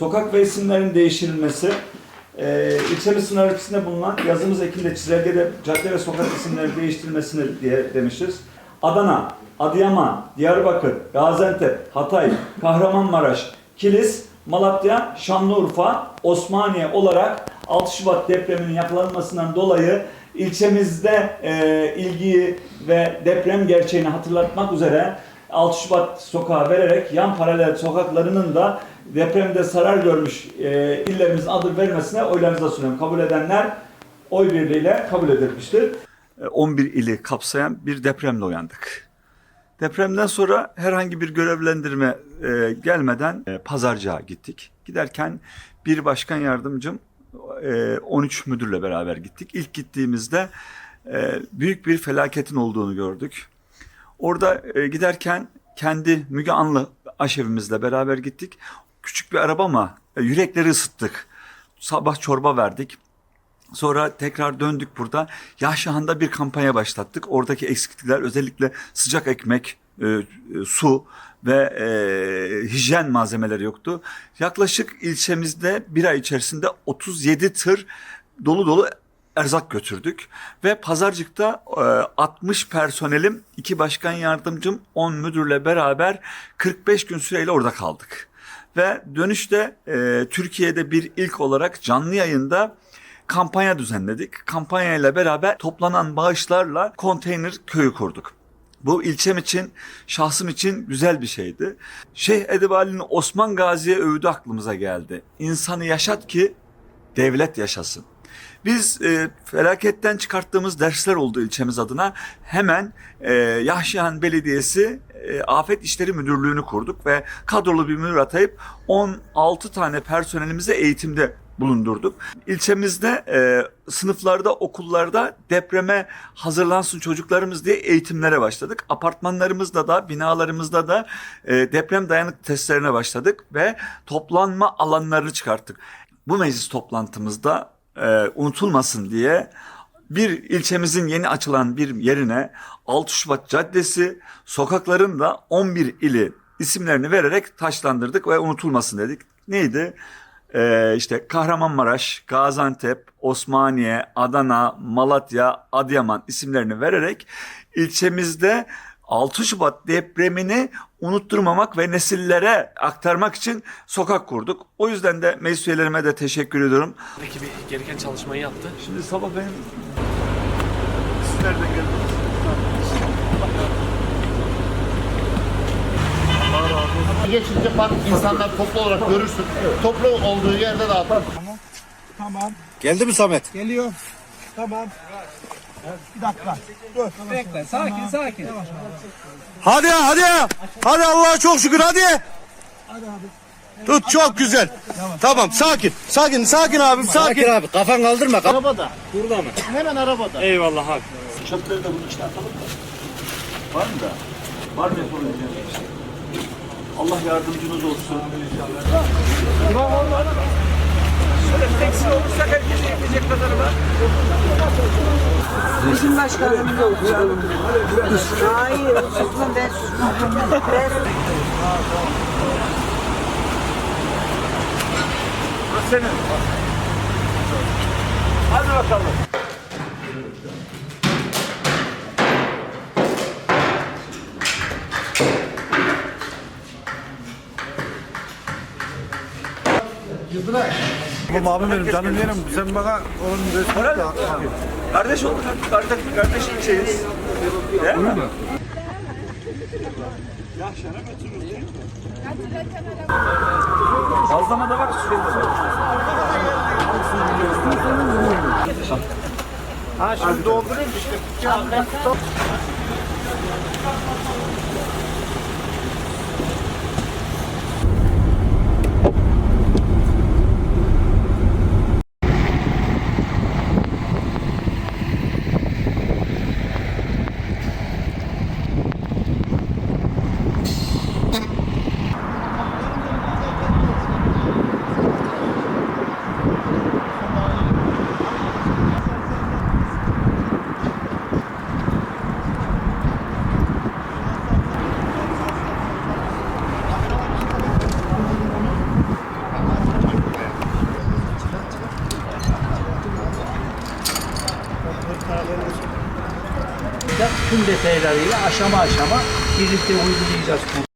sokak ve isimlerin değiştirilmesi, e, ilçemiz sınır içinde bulunan yazımız ekinde çizelgede cadde ve sokak isimleri değiştirilmesini diye demişiz. Adana, Adıyaman, Diyarbakır, Gaziantep, Hatay, Kahramanmaraş, Kilis, Malatya, Şanlıurfa, Osmaniye olarak 6 Şubat depreminin yapılanmasından dolayı ilçemizde e, ilgiyi ve deprem gerçeğini hatırlatmak üzere 6 Şubat sokağı vererek yan paralel sokaklarının da depremde zarar görmüş e, illerimizin adı vermesine oylarınıza sunuyorum. Kabul edenler oy birliğiyle kabul edilmiştir. 11 ili kapsayan bir depremle uyandık. Depremden sonra herhangi bir görevlendirme e, gelmeden e, pazarcığa gittik. Giderken bir başkan yardımcım e, 13 müdürle beraber gittik. İlk gittiğimizde e, büyük bir felaketin olduğunu gördük. Orada e, giderken kendi Müge Anlı aşevimizle beraber gittik. Küçük bir araba ama e, yürekleri ısıttık. Sabah çorba verdik. Sonra tekrar döndük burada. Yaşahan'da bir kampanya başlattık. Oradaki eksiklikler özellikle sıcak ekmek, e, e, su ve e, hijyen malzemeleri yoktu. Yaklaşık ilçemizde bir ay içerisinde 37 tır dolu dolu erzak götürdük. Ve pazarcıkta e, 60 personelim, iki başkan yardımcım, 10 müdürle beraber 45 gün süreyle orada kaldık. Ve dönüşte e, Türkiye'de bir ilk olarak canlı yayında kampanya düzenledik. Kampanyayla beraber toplanan bağışlarla konteyner köyü kurduk. Bu ilçem için, şahsım için güzel bir şeydi. Şeyh Edip Ali'nin Osman Gazi'ye övdü aklımıza geldi. İnsanı yaşat ki devlet yaşasın. Biz e, felaketten çıkarttığımız dersler oldu ilçemiz adına. Hemen e, Yahşihan Belediyesi e, Afet İşleri Müdürlüğü'nü kurduk ve kadrolu bir müdür atayıp 16 tane personelimize eğitimde bulundurduk. İlçemizde e, sınıflarda, okullarda depreme hazırlansın çocuklarımız diye eğitimlere başladık. Apartmanlarımızda da, binalarımızda da e, deprem dayanık testlerine başladık ve toplanma alanlarını çıkarttık. Bu meclis toplantımızda e, unutulmasın diye bir ilçemizin yeni açılan bir yerine 6 Şubat Caddesi sokakların da 11 ili isimlerini vererek taşlandırdık ve unutulmasın dedik. Neydi? Ee, işte Kahramanmaraş, Gaziantep, Osmaniye, Adana, Malatya, Adıyaman isimlerini vererek ilçemizde 6 Şubat depremini unutturmamak ve nesillere aktarmak için sokak kurduk. O yüzden de meclis üyelerime de teşekkür ediyorum. Ekibi gereken çalışmayı yaptı. Şimdi sabah benim... Siz nereden geldiniz? Geçince bak insanlar toplu olarak görürsün. Toplu olduğu yerde dağıtır. Tamam. Geldi mi Samet? Geliyor. Tamam. Bir dakika. Dur. Bekle. Sakin sakin. Hadi ya, hadi ya. Hadi Allah'a çok şükür hadi. Hadi abi. Tut çok güzel. Tamam sakin. Sakin sakin abim sakin. abi kafan kaldırma. Arabada. Burada mı? Hemen arabada. Eyvallah abi. Çöpleri de bunun içine atalım? Var mı da? Var mı yapabileceğiniz bir şey? Allah yardımcınız olsun. Şöyle tekstil olursak herkese yetecek kadar var. Bizim başkanımız olsun. Hayır, susma ben susmam. Ben Senin. Hadi bakalım. Oğlum abim benim canım yerim. Sen bana onun resmini de at. Kardeş olduk. Kardeş, kardeş şeyiz. Değil mi? Bazlama da var. Ha şimdi dolduruyoruz işte. Tüm detaylarıyla aşama aşama birlikte uygulayacağız.